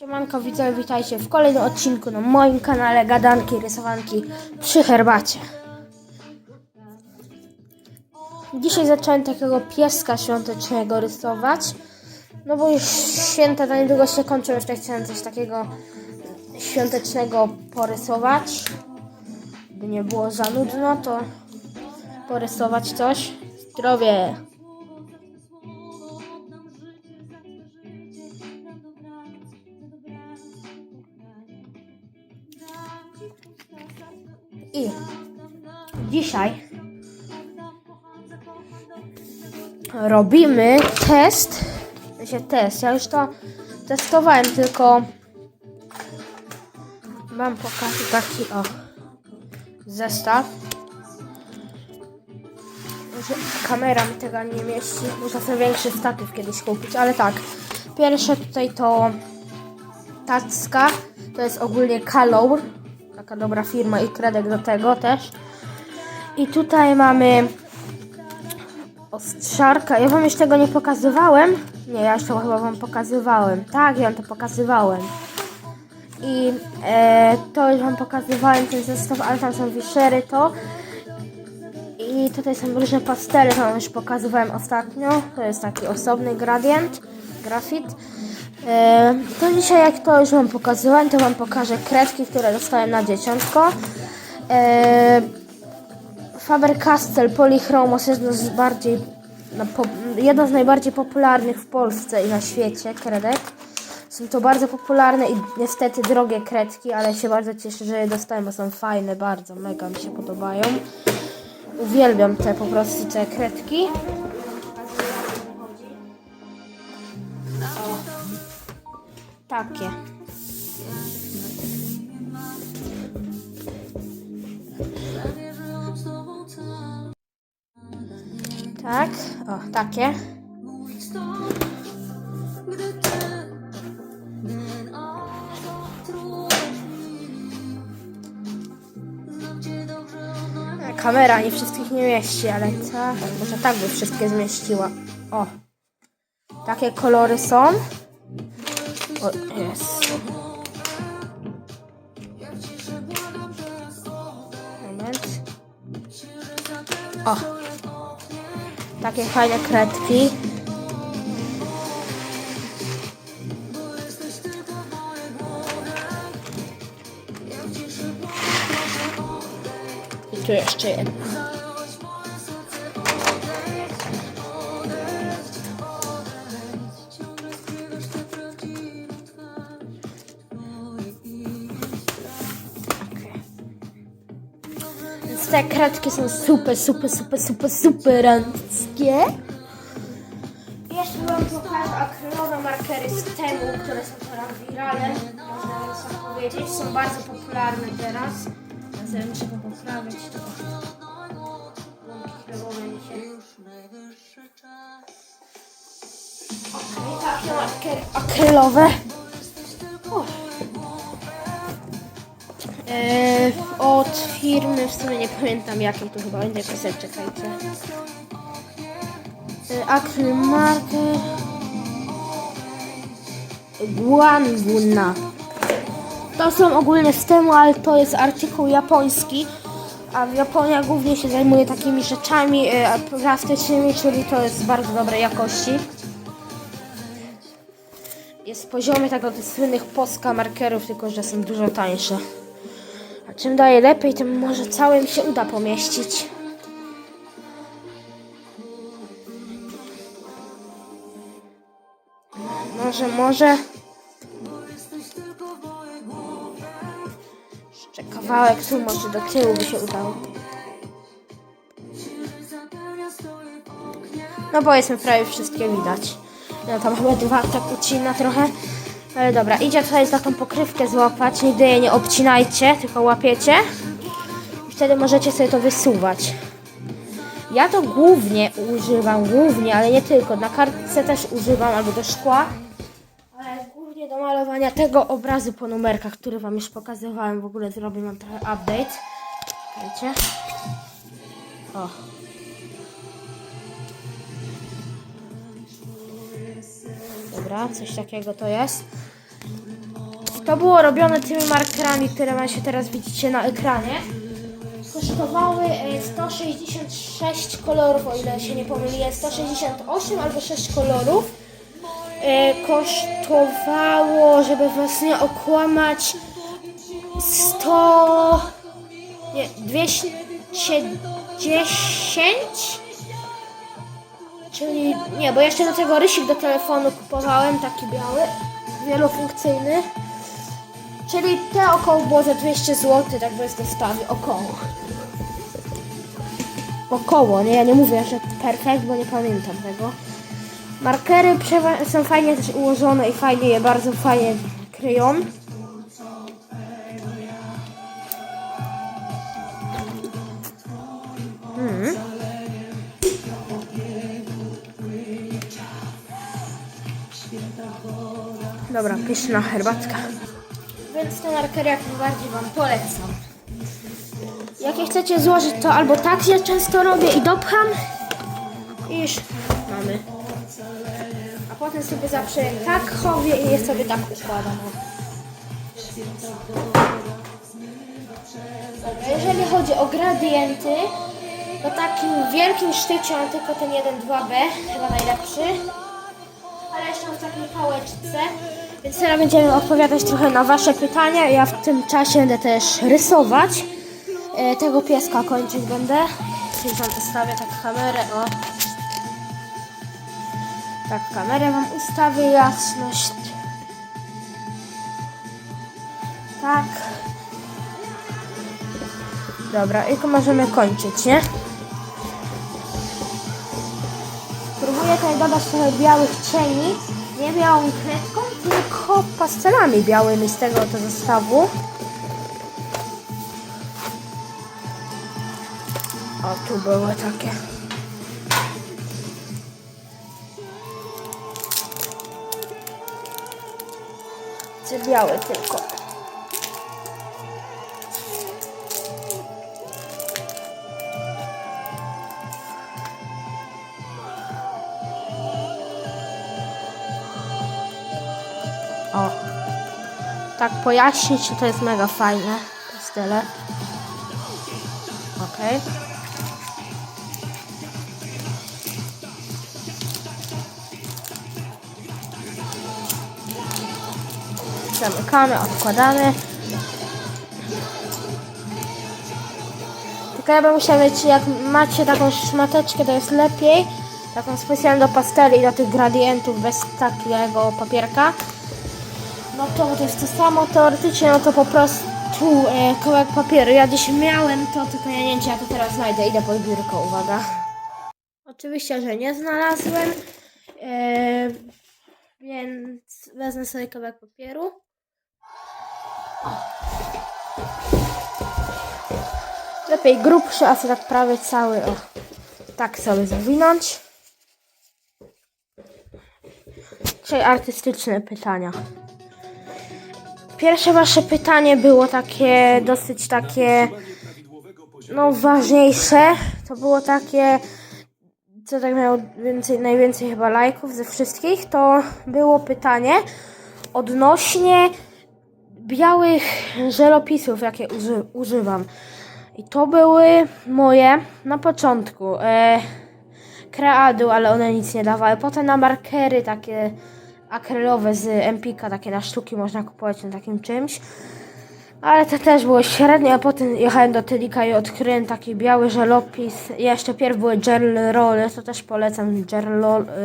Siemanko widzowie, witajcie w kolejnym odcinku na moim kanale Gadanki Rysowanki przy herbacie. Dzisiaj zacząłem takiego pieska świątecznego rysować. No bo już święta to niedługo się kończą, tak chciałem coś takiego świątecznego porysować. By nie było za nudno, to porysować coś. Zdrowie! I dzisiaj robimy test. Się test. Ja już to testowałem, tylko mam pokazać taki o zestaw. Kamera mi tego nie mieści. Muszę sobie większy statyw kiedyś kupić, ale tak. Pierwsze tutaj to tacka. To jest ogólnie Color. Taka dobra firma i kredek do tego też. I tutaj mamy ostrzarka. Ja wam już tego nie pokazywałem. Nie, ja to chyba wam pokazywałem. Tak, ja wam to pokazywałem. I e, to już wam pokazywałem ten zestaw, ale tam są wiszery to. I tutaj są różne pastele, to wam już pokazywałem ostatnio. To jest taki osobny gradient, grafit. E, to dzisiaj, jak to już wam pokazywałem, to wam pokażę kredki, które dostałem na dzieciątko. E, Faber-Castell Polychromos jest z bardziej, jedno z najbardziej popularnych w Polsce i na świecie kredek. Są to bardzo popularne i niestety drogie kredki, ale się bardzo cieszę, że je dostałem, bo są fajne, bardzo, mega mi się podobają. Uwielbiam te po prostu te kredki. Takie. Tak, o, takie. Kamera nie wszystkich nie mieści, ale tak, może tak by wszystkie zmieściła. O, takie kolory są. O. Moment. O, takie fajne kredki. I tu jeszcze jedno. Więc te kredki są super, super, super, super, superanckie. Jeszcze wam pokażę akrylowe markery z temu, które są teraz wirale. Można sam powiedzieć. Są bardzo popularne teraz. Sobie muszę to poprawić. się. Okej, takie markery akrylowe. Uff. Eee, od firmy, w sumie nie pamiętam jakiej to chyba będzie pisać, czekajcie. Eee, Acryl marker. Guanguna. To są ogólnie z temu, ale to jest artykuł japoński. A Japonia głównie się zajmuje takimi rzeczami e, plastycznymi, czyli to jest bardzo dobrej jakości. Jest w poziomie tak od słynnych Polska markerów, tylko że są dużo tańsze. Czym daje lepiej, tym może całym się uda pomieścić. Może, może. Jeszcze kawałek tu, może do tyłu by się udało. No bo jestem prawie wszystkie widać. No tam chyba dwa tak ucina trochę. Ale dobra, idzie tutaj za tą pokrywkę złapać. Nigdy jej nie obcinajcie, tylko łapiecie. I wtedy możecie sobie to wysuwać. Ja to głównie używam, głównie, ale nie tylko. Na kartce też używam, albo do szkła. Ale głównie do malowania tego obrazu po numerkach, który wam już pokazywałem. W ogóle zrobię trochę update. Wiecie? O. Dobra, coś takiego to jest. To było robione tymi markerami, które macie teraz widzicie na ekranie. Kosztowały e, 166 kolorów, o ile się nie pomyliłem, 168 albo 6 kolorów. E, Kosztowało, żeby was nie okłamać, 100... nie, 210 Czyli nie, bo jeszcze do tego rysik do telefonu kupowałem, taki biały, wielofunkcyjny. Czyli te około było za 200 zł, tak bez dostawy, około. Około, nie, ja nie mówię, że perfekt, bo nie pamiętam tego. Markery są fajnie też ułożone i fajnie je, bardzo fajnie kryją. Dobra, pyszna herbatka. Więc te markery jak najbardziej Wam polecam. Jak je chcecie złożyć, to albo tak ja często robię i dopcham i już mamy. A potem sobie zawsze tak chowię i je sobie tak układam. Dobra, jeżeli chodzi o gradienty, to takim wielkim sztycie mam tylko ten 1-2B, chyba najlepszy ale jeszcze w takiej pałeczce. Więc teraz będziemy odpowiadać trochę na Wasze pytania. Ja w tym czasie będę też rysować. E, tego pieska kończyć będę. Czyli tam ustawię tak kamerę, o. Tak, kamerę Wam ustawię, jasność. Tak. Dobra, i możemy kończyć, nie? Próbuję tutaj dodać trochę białych cieni. Nie białą kredką, tylko pastelami białymi z tego oto zestawu. O, tu były takie. Te białe tylko. Tak pojaśnić, to jest mega fajne. Pastele. Okej. Zamykamy, odkładamy. Tylko ja bym musiała mieć, jak macie taką szmateczkę, to jest lepiej. Taką specjalną do pasteli i do tych gradientów bez takiego papierka. No to to jest to samo teoretycznie, no to po prostu e, kawałek papieru. Ja dziś miałem to, tylko ja nie wiem, czy ja to teraz znajdę. Idę pod biurko, uwaga. Oczywiście, że nie znalazłem, e, więc wezmę sobie kawałek papieru. Lepiej grubszy, a co tak prawie cały, o, tak sobie zwinąć. Dzisiaj artystyczne pytania. Pierwsze wasze pytanie było takie dosyć takie no ważniejsze. To było takie co tak miało więcej, najwięcej chyba lajków ze wszystkich, to było pytanie odnośnie białych żelopisów, jakie uży, używam. I to były moje na początku. E, kreadu, ale one nic nie dawały. Potem na markery takie akrylowe z Empika, takie na sztuki można kupować na takim czymś. Ale to też było średnie, a potem jechałem do Tylika i odkryłem taki biały żelopis. Jeszcze pierw były gel rolle, to też polecam gel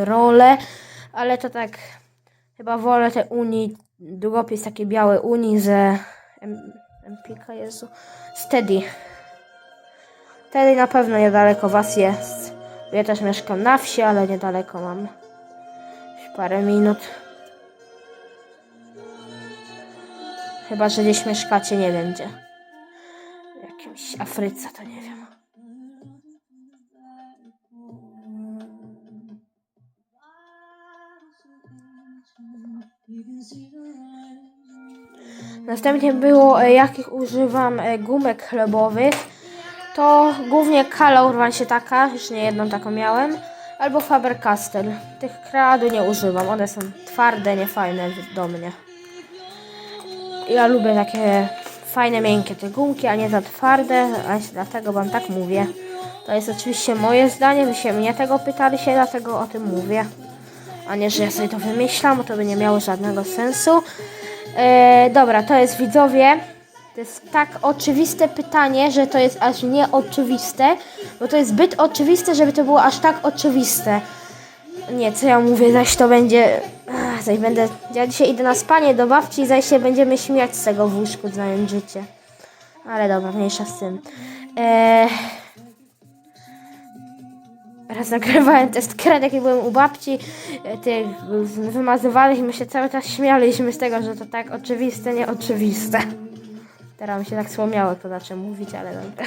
rolle, ale to tak chyba wolę te Unii, długopis taki biały Unii z Em- Empika, Jezu, Steady. Steady na pewno niedaleko was jest. Ja też mieszkam na wsi, ale niedaleko mam. Parę minut. Chyba, że gdzieś mieszkacie, nie wiem gdzie. W jakimś Afryce, to nie wiem. Następnie było, e, jakich używam e, gumek chlebowych. To głównie Kala urwa się taka, już nie jedną taką miałem. Albo Faber-Castell. Tych kreadu nie używam, one są twarde, niefajne do mnie. ja lubię takie fajne, miękkie te gumki, a nie za twarde, dlatego wam tak mówię. To jest oczywiście moje zdanie, wy się mnie tego pytaliście, dlatego o tym mówię. A nie, że ja sobie to wymyślam, bo to by nie miało żadnego sensu. E, dobra, to jest widzowie. To jest tak oczywiste pytanie, że to jest aż nieoczywiste, bo to jest zbyt oczywiste, żeby to było aż tak oczywiste. Nie, co ja mówię, zaś to będzie. Ach, zaś będę. Ja dzisiaj idę na spanie do babci i zaś się będziemy śmiać z tego w łóżku, znając życie. Ale dobra, mniejsza z tym. Eee... Raz nagrywałem test kredek i byłem u babci, e, ty, wymazywaliśmy się, cały czas śmialiśmy z tego, że to tak oczywiste, nieoczywiste. Teraz mi się tak słomiało, to na czym mówić, ale dobra.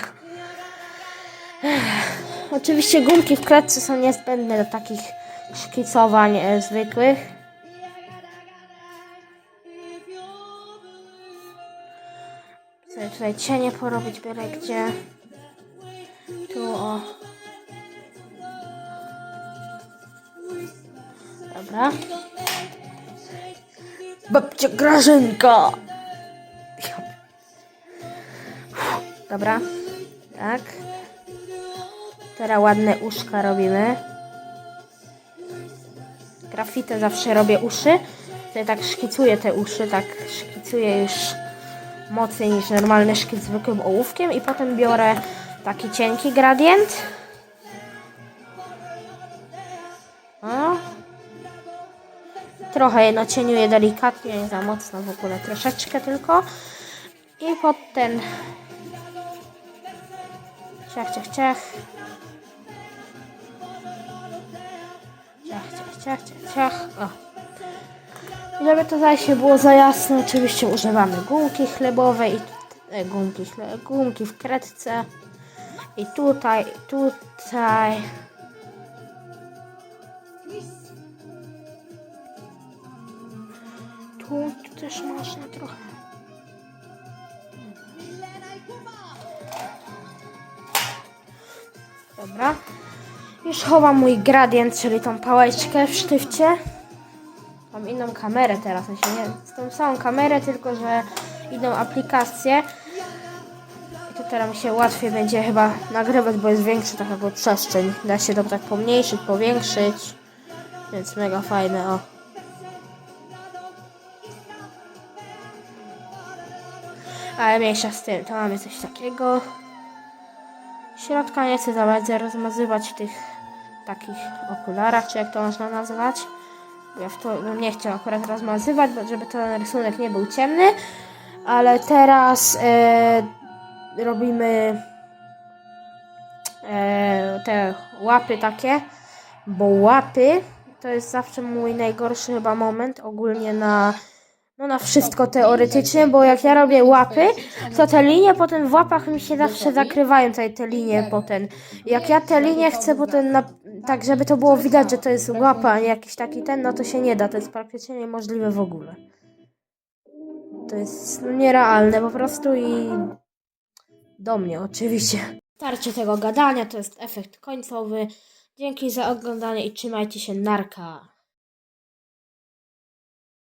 Ech. Oczywiście gumki w kredce są niezbędne do takich szkicowań e, zwykłych. Sobie tutaj cienie porobić byle gdzie. Tu o. Dobra. Babcia Grażynka! Dobra. Tak. Teraz ładne uszka robimy. Grafitę zawsze robię uszy. Tutaj tak szkicuję te uszy, tak szkicuję już mocniej niż normalny szkic zwykłym ołówkiem i potem biorę taki cienki gradient. O. Trochę je nacieniuję delikatnie, nie za mocno w ogóle, troszeczkę tylko. I pod ten ciach, ciach, ciach. Ciach, ciach, ciach, ciach, ciach. O. Żeby to zaś nie było za jasne, oczywiście używamy gumki chlebowej i e, gumki, chle, gumki w kredce. I tutaj, tutaj. Tu, tu też można trochę. Dobra. Już chowam mój gradient, czyli tą pałeczkę w sztywcie. Mam inną kamerę teraz, sensie nie z tą samą kamerę, tylko że inną aplikację. I to teraz mi się łatwiej będzie chyba nagrywać, bo jest większa taka jakby przestrzeń. Da się to tak pomniejszyć, powiększyć. Więc mega fajne, o. Ale mniejsza z tym, to mamy coś takiego. Środka nie chcę za bardzo rozmazywać w tych takich okularach, czy jak to można nazwać. Bo Ja w to bym nie chciał akurat rozmazywać, bo żeby ten rysunek nie był ciemny. Ale teraz e, robimy e, te łapy takie, bo łapy to jest zawsze mój najgorszy chyba moment ogólnie na no na wszystko teoretycznie, bo jak ja robię łapy, to te linie potem w łapach mi się zawsze zakrywają tutaj te linie potem. Jak ja te linie chcę potem na, tak, żeby to było widać, że to jest łapa, a nie jakiś taki ten, no to się nie da, to jest praktycznie niemożliwe w ogóle. To jest nierealne po prostu i do mnie oczywiście. Starcie tego gadania to jest efekt końcowy. Dzięki za oglądanie i trzymajcie się narka.